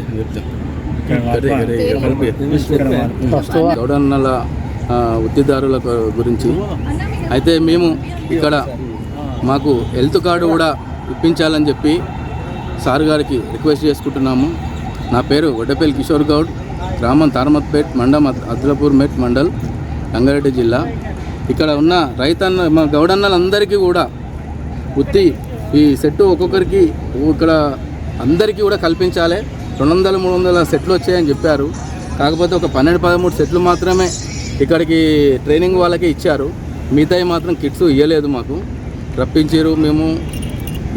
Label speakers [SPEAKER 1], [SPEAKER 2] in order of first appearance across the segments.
[SPEAKER 1] అదే చెప్తా అదే, అదే, కలిపి. గౌడన్నల గు- గురించి. అయితే మేము ఇక్కడ మాకు హెల్త్ కార్డు కూడా ఇప్పించాలని చెప్పి సార్ గారికి రిక్వెస్ట్ చేసుకుంటున్నాము. నా పేరు వడ్డపల్లి కిషోర్ గౌడ్. గ్రామం తారమత్పేట్ మండలం అద్- అద్లపూర్ మెట్ మండల్ రంగారెడ్డి జిల్లా. ఇక్కడ ఉన్న రైతన్న మా గౌడన్నలందరికీ కూడా ఉత్తి ఈ సెట్ ఒక్కొక్కరికి ఇక్కడ అందరికీ కూడా కల్పించాలి. రెండు వందల మూడు వందల సెట్లు వచ్చాయని చెప్పారు. కాకపోతే ఒక పన్నెండు పదమూడు సెట్లు మాత్రమే ఇక్కడికి ట్రైనింగ్ వాళ్ళకే ఇచ్చారు. మిగతాయి మాత్రం కిట్స్ ఇవ్వలేదు మాకు. రప్పించారు మేము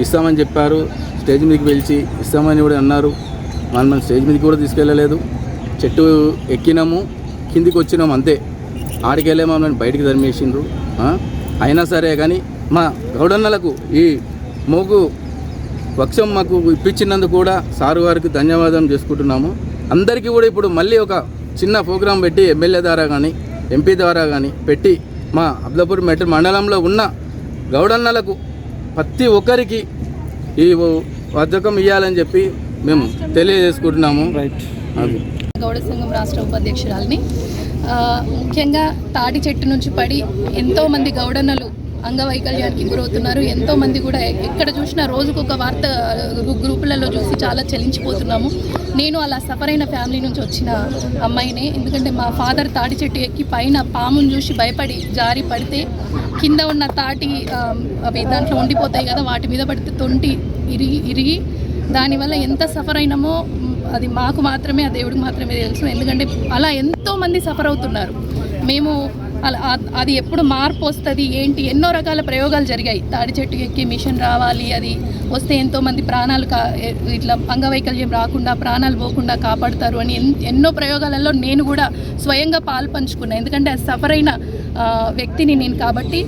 [SPEAKER 1] ఇస్తామని చెప్పారు. స్టేజ్ మీదకి పిలిచి ఇస్తామని కూడా అన్నారు. మనం స్టేజ్ మీదకి కూడా తీసుకెళ్ళలేదు. చెట్టు ఎక్కినాము కిందికి వచ్చినాము అంతే. ఆడికెళ్ళే మమ్మల్ని బయటికి తరిమేసిండ్రు. అయినా సరే కానీ మా గౌడన్నలకు ఈ మోగు వక్షం మాకు ఇప్పించినందుకు కూడా సారు వారికి ధన్యవాదం చేసుకుంటున్నాము. అందరికీ కూడా ఇప్పుడు మళ్ళీ ఒక చిన్న ప్రోగ్రాం పెట్టి ఎమ్మెల్యే ద్వారా కానీ ఎంపీ ద్వారా కానీ పెట్టి మా అబ్దాపూర్ మెట్రో మండలంలో ఉన్న గౌడన్నలకు ప్రతి ఒక్కరికి ఈ పథకం ఇవ్వాలని చెప్పి మేము తెలియజేసుకుంటున్నాము.
[SPEAKER 2] గౌడ సంఘం రాష్ట్ర ఉపాధ్యక్షురాలిని ముఖ్యంగా తాటి చెట్టు నుంచి పడి ఎంతో మంది గౌడన్నలు అంగవైకల్యానికి గురవుతున్నారు. ఎంతో మంది కూడా ఎక్కడ చూసినా రోజుకు ఒక వార్త గ్రూపులలో చూసి చాలా చలించిపోతున్నాము. నేను అలా సఫర్ అయిన ఫ్యామిలీ నుంచి వచ్చిన అమ్మాయినే ఎందుకంటే మా ఫాదర్ తాటి చెట్టు ఎక్కి పైన పామును చూసి భయపడి జారి పడితే కింద ఉన్న తాటి అవి దాంట్లో ఉండిపోతాయి కదా వాటి మీద పడితే తొంటి ఇరిగి ఇరిగి దానివల్ల ఎంత సఫర్ అయినామో అది మాకు మాత్రమే ఆ దేవుడికి మాత్రమే తెలుసు. ఎందుకంటే అలా ఎంతో మంది సఫర్ అవుతున్నారు మేము అలా అది ఎప్పుడు మార్పు వస్తుంది ఏంటి ఎన్నో రకాల ప్రయోగాలు జరిగాయి. తాడి చెట్టు ఎక్కి మిషన్ రావాలి అది వస్తే ఎంతో మంది ప్రాణాలు కా ఇట్లా అంగవైకల్యం రాకుండా ప్రాణాలు పోకుండా కాపాడుతారు అని ఎన్- ఎన్నో ప్రయోగాలలో నేను కూడా స్వయంగా పాల్పంచుకున్నాను ఎందుకంటే అది సఫర్ అయిన వ్యక్తిని నేను కాబట్టి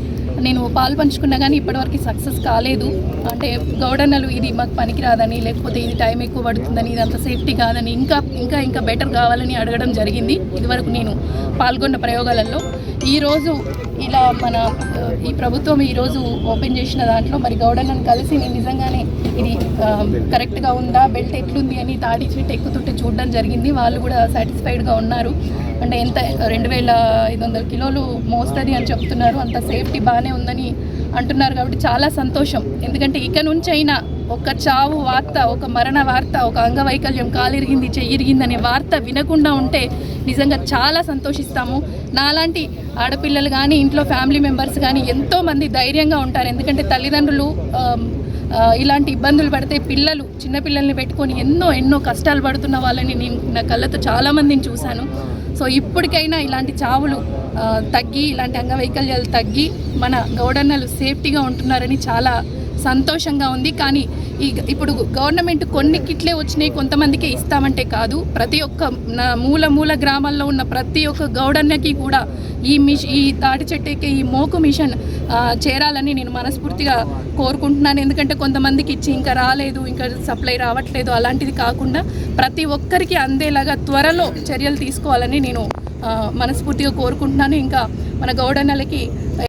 [SPEAKER 2] నేను పాలు పంచుకున్నా కానీ ఇప్పటివరకు సక్సెస్ కాలేదు. అంటే గౌడన్నలు ఇది మాకు పనికిరాదని లేకపోతే ఇది టైం ఎక్కువ పడుతుందని ఇది అంత సేఫ్టీ కాదని ఇంకా ఇంకా ఇంకా బెటర్ కావాలని అడగడం జరిగింది. ఇదివరకు నేను పాల్గొన్న ప్రయోగాలలో ఈరోజు ఇలా మన ఈ ప్రభుత్వం ఈరోజు ఓపెన్ చేసిన దాంట్లో మరి గౌడన్నను కలిసి నేను నిజంగానే ఇది um, కరెక్ట్గా ఉందా? బెల్ట్ ఎట్లుంది అని తాడి చెట్టు ఎక్కుతుంటే చూడడం జరిగింది. వాళ్ళు కూడా సాటిస్ఫైడ్గా ఉన్నారు. అంటే ఎంత రెండు వేల ఐదు వందల కిలోలు మోస్తుంది అని చెప్తున్నారు. అంత సేఫ్టీ బాగానే ఉందని అంటున్నారు కాబట్టి చాలా సంతోషం. ఎందుకంటే ఇక నుంచి అయినా ఒక చావు వార్త ఒక మరణ వార్త ఒక అంగవైకల్యం కాలిరిగింది చెయ్యిరిగింది అనే వార్త వినకుండా ఉంటే నిజంగా చాలా సంతోషిస్తాము. నాలాంటి ఆడపిల్లలు కానీ ఇంట్లో ఫ్యామిలీ మెంబర్స్ కానీ ఎంతోమంది ధైర్యంగా ఉంటారు. ఎందుకంటే తల్లిదండ్రులు um, ఇలాంటి ఇబ్బందులు పడితే పిల్లలు చిన్నపిల్లల్ని పెట్టుకొని ఎన్నో ఎన్నో కష్టాలు పడుతున్న వాళ్ళని నేను నా కళ్ళతో చాలామందిని చూశాను. సో ఇప్పటికైనా ఇలాంటి చావులు తగ్గి ఇలాంటి అంగవైకల్యాలు తగ్గి మన గౌడన్నలు సేఫ్టీగా ఉంటున్నారని చాలా సంతోషంగా ఉంది. కానీ ఈ ఇప్పుడు గవర్నమెంట్ కొన్ని కిట్లే వచ్చినాయి. కొంతమందికి ఇస్తామంటే కాదు. ప్రతి ఒక్క నా మూల మూల గ్రామాల్లో ఉన్న ప్రతి ఒక్క గౌడన్నకి కూడా ఈ మిష్ ఈ తాటి చెట్టుకి ఈ మోకు మిషన్ చేరాలని నేను మనస్ఫూర్తిగా కోరుకుంటున్నాను. ఎందుకంటే కొంతమందికి ఇచ్చి ఇంకా రాలేదు ఇంకా సప్లై రావట్లేదు అలాంటిది కాకుండా ప్రతి ఒక్కరికి అందేలాగా త్వరలో చర్యలు తీసుకోవాలని నేను మనస్ఫూర్తిగా కోరుకుంటున్నాను. ఇంకా మన గౌడన్నలకి